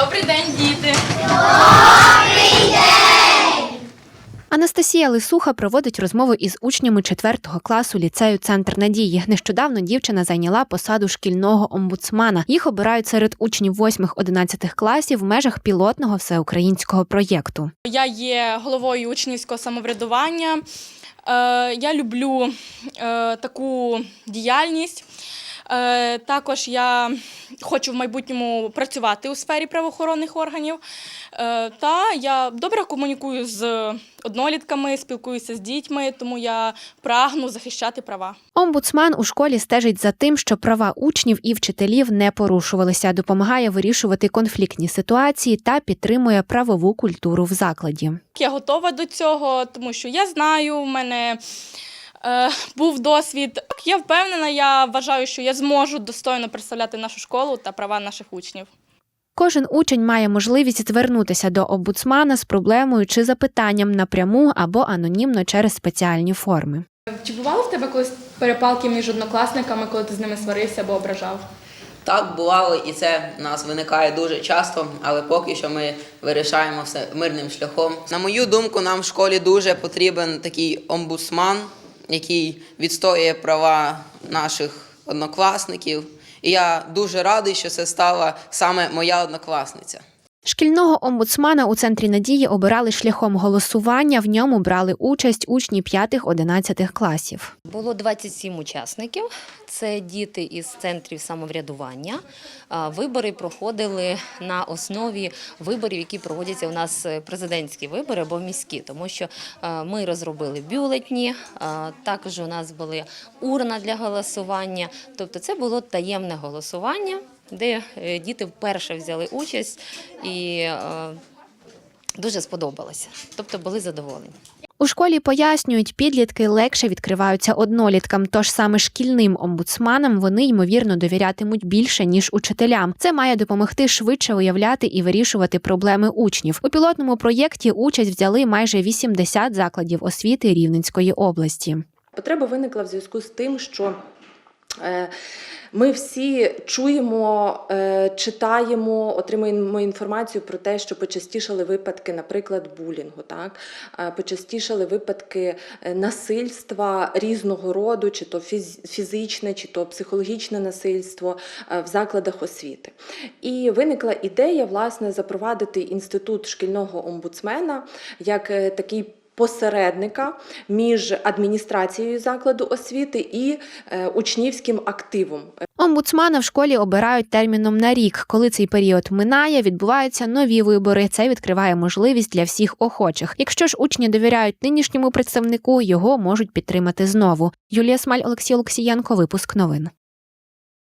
Добрий день, діти. Анастасія Лисуха проводить розмову із учнями 4 класу ліцею Центр надії. Нещодавно дівчина зайняла посаду шкільного омбудсмана. Їх обирають серед учнів 8-11 класів в межах пілотного всеукраїнського проєкту. Я є головою учнівського самоврядування. Е, я люблю е, таку діяльність. Е, також я хочу в майбутньому працювати у сфері правоохоронних органів. Е, та я добре комунікую з однолітками, спілкуюся з дітьми, тому я прагну захищати права. Омбудсман у школі стежить за тим, що права учнів і вчителів не порушувалися, допомагає вирішувати конфліктні ситуації та підтримує правову культуру в закладі. Я готова до цього, тому що я знаю, в мене був досвід. Так, Я впевнена, я вважаю, що я зможу достойно представляти нашу школу та права наших учнів. Кожен учень має можливість звернутися до омбудсмана з проблемою чи запитанням напряму або анонімно через спеціальні форми. Чи бувало в тебе колись перепалки між однокласниками, коли ти з ними сварився або ображав? Так бувало, і це в нас виникає дуже часто, але поки що ми вирішаємо все мирним шляхом. На мою думку, нам в школі дуже потрібен такий омбудсман, який відстоює права наших однокласників. І я дуже радий, що це стала саме моя однокласниця. Шкільного омбудсмана у центрі надії обирали шляхом голосування. В ньому брали участь учні 5-11 класів. Було 27 учасників. Це діти із центрів самоврядування. Вибори проходили на основі виборів, які проводяться у нас е, президентські вибори або міські, тому що е, ми розробили бюлетні. Також у нас були урна для голосування. Тобто, це було таємне голосування, де е, діти вперше взяли участь і е, дуже сподобалося. Тобто були задоволені. У школі пояснюють, підлітки легше відкриваються одноліткам, тож саме шкільним омбудсманам вони ймовірно довірятимуть більше ніж учителям. Це має допомогти швидше уявляти і вирішувати проблеми учнів. У пілотному проєкті участь взяли майже 80 закладів освіти Рівненської області. Потреба виникла в зв'язку з тим, що ми всі чуємо, е, читаємо, отримуємо інформацію про те, що почастішали випадки, наприклад, булінгу, так? Е, почастішали випадки е, насильства різного роду, чи то фіз- фізичне, чи то психологічне насильство е, в закладах освіти. І виникла ідея власне запровадити інститут шкільного омбудсмена як е, такий посередника між адміністрацією закладу освіти і е, учнівським активом. Омбудсмана в школі обирають терміном на рік. Коли цей період минає, відбуваються нові вибори. Це відкриває можливість для всіх охочих. Якщо ж учні довіряють нинішньому представнику, його можуть підтримати знову. Юлія Смаль, Олексій Олексієнко, випуск новин.